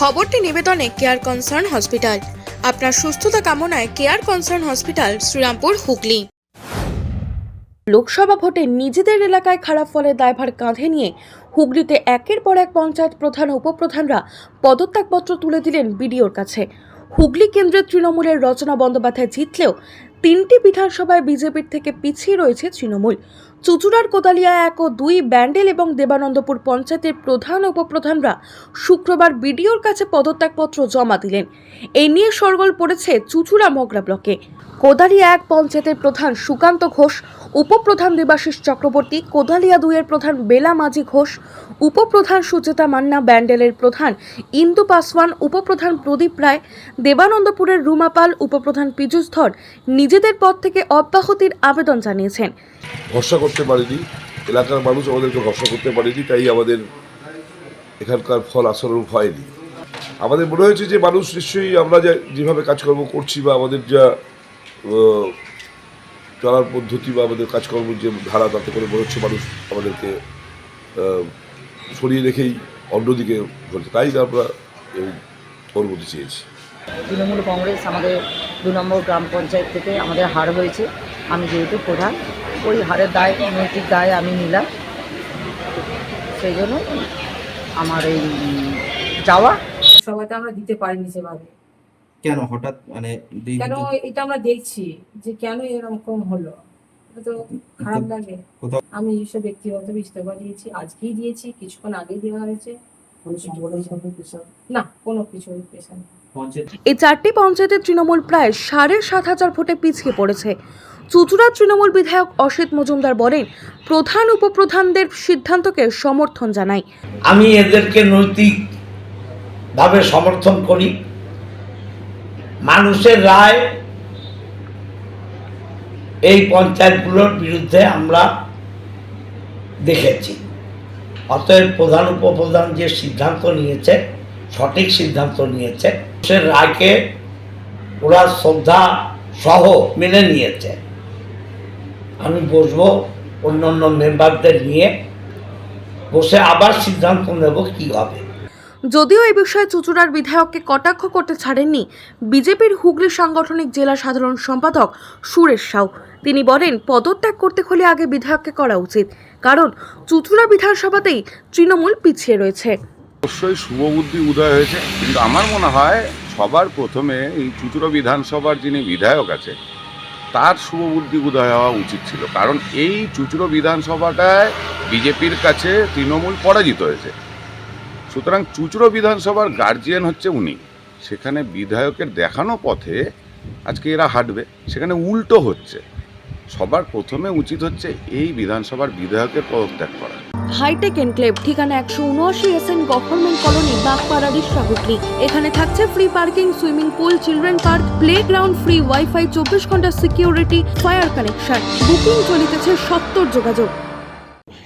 খবরটি নিবেদনে care concern hospital আপনার সুস্থতা কামনায় care concern hospital Shrirampur, Hooghly. Lok Sabha ভোটে নিজেদের এলাকায় খারাপ ফলের দায়ভার কাঁধে নিয়ে হুগলিতে একের পর এক পঞ্চায়েত প্রধান উপপ্রধানরা পদত্যাগপত্র তুলে দিলেন বিডিওর কাছে। হুগলি কেন্দ্রের তৃণমূলের রচনা বন্দ্যোপাধ্যায় জিতলেও তিনটি বিধানসভায় বিজেপির থেকে পিছিয়ে রয়েছে তৃণমূল। চুচুড়ার কোদালিয়া এক ও দুই, ব্যান্ডেল এবং দেবানন্দপুর পঞ্চায়েতের প্রধান উপপ্রধানরা শুক্রবার বিডিওর কাছে পদত্যাগপত্র জমা দিলেন। এই নিয়ে সরগোল পড়েছে চুচুড়া মগরা ব্লকে। কোদালিয়া এক পঞ্চায়েতের প্রধান সুকান্ত ঘোষ উপপ্রধান দেবাশিস চক্রবর্তী, কোদালিয়া দুইয়ের প্রধান বেলা মাঝি ঘোষ, উপপ্রধান সুচেতা মান্না, ব্যান্ডেলের প্রধান ইন্দু পাসওয়ান, উপপ্রধান প্রদীপ রায়, দেবানন্দপুরের রুমা পাল, উপপ্রধান পীযুষ ধর নিজেদের পদ থেকে অব্যাহতির আবেদন জানিয়েছেন। ভরসা করতে পারিনি। এলাকার মানুষ আমাদেরকে ভরসা করতে পারেনি, তাই আমাদের এখানকার ফল আশানুরূপ হয়নি। আমাদের মনে হয়েছে যে মানুষ নিশ্চয়ই আমরা যেভাবে কাজকর্ম করছি বা আমাদের যা চলার পদ্ধতি বা আমাদের কাজকর্ম যে ধারা তাতে করে মনে হচ্ছে মানুষ আমাদেরকে সরিয়ে রেখেই অন্যদিকে বলছে তাই আমরা এই অনুমতি চেয়েছি। তৃণমূল কংগ্রেস আমাদের দু নম্বর গ্রাম পঞ্চায়েত থেকে আমাদের হার হয়েছে। আমি যেহেতু প্রধান ওই হারের দায় নৈতিক দায় আমি নিলাম। সেই জন্য আমার এই যাওয়া। সবাইতে আমরা দিতে পারিনি সেভাবে। কেন হঠাৎ মানে কেন এটা আমরা দেখছি যে কেন এরকম হলো? তো খারাপ লাগে। আমি নিজস্ব ব্যক্তিগত ইস্তফা দিয়েছি আজকেই দিয়েছি কিছুক্ষণ আগে দেওয়া হয়েছে। না কোনো কিছু পেশা এই চারটি পঞ্চায়েতের তৃণমূল প্রায় সাড়ে সাত হাজার ভোটে পিছিয়ে পড়েছে। চুচুড়া তৃণমূল বিধায়ক অসিত মজুমদার বলেন প্রধান উপপ্রধানদের সিদ্ধান্তকে সমর্থন জানাই। আমি এদেরকে নৈতিকভাবে সমর্থন করি। মানুষের রায় এই পঞ্চায়েতগুলোর বিরুদ্ধে আমরা দেখেছি। অতএব প্রধান উপপ্রধান যে সিদ্ধান্ত নিয়েছে, সঠিক সিদ্ধান্ত নিয়েছে সে রায়কে ওরা শ্রদ্ধা সহ মেনে নিয়েছে। আমি বসবো অন্য অন্য মেম্বারদের নিয়ে, বসে আবার সিদ্ধান্ত নেব কি হবে। যদিও এই বিষয়ে চুচুড়ার বিধায়ককে কটাক্ষ করতে ছাড়েননি, বিজেপির হুগলি সাংগঠনিক জেলা সাধারণ সম্পাদক সুরেশ সাউ। তিনি বলেন, পদত্যাগ করতে হলে আগে বিধায়ককে করা উচিত, কারণ চুচুড়া বিধানসভাতেই তৃণমূল পিছিয়ে রয়েছে। অবশ্যই শুভবুদ্ধি উদয় হয়েছে, কিন্তু আমার মনে হয় সবার প্রথমে এই চুচুড়ো বিধানসভার যিনি বিধায়ক আছে, তার শুভবুদ্ধি উদয় হওয়া উচিত ছিল, কারণ এই চুচুড়ো বিধানসভাটায় বিজেপির কাছে তৃণমূল পরাজিত হয়েছে। সুতরাং চুচুড়ো বিধানসভার গার্জিয়ান হচ্ছে উনি। সেখানে বিধায়কের দেখানো পথে আজকে এরা হাঁটবে, সেখানে উল্টো হচ্ছে। সবার প্রথমে উচিত হচ্ছে এই বিধানসভার বিধায়কের পদত্যাগ করা। হাইটেক এনক্লেভ ঠিকানা একশো উনআশি S N government colony Bagpara Risa এখানে থাকছে free parking swimming pool children park playground free wifi চব্বিশ ঘণ্টা সিকিউরিটি ফায়ার কানেকশন বুকিং চলিতেছে সত্তর যোগাযোগ।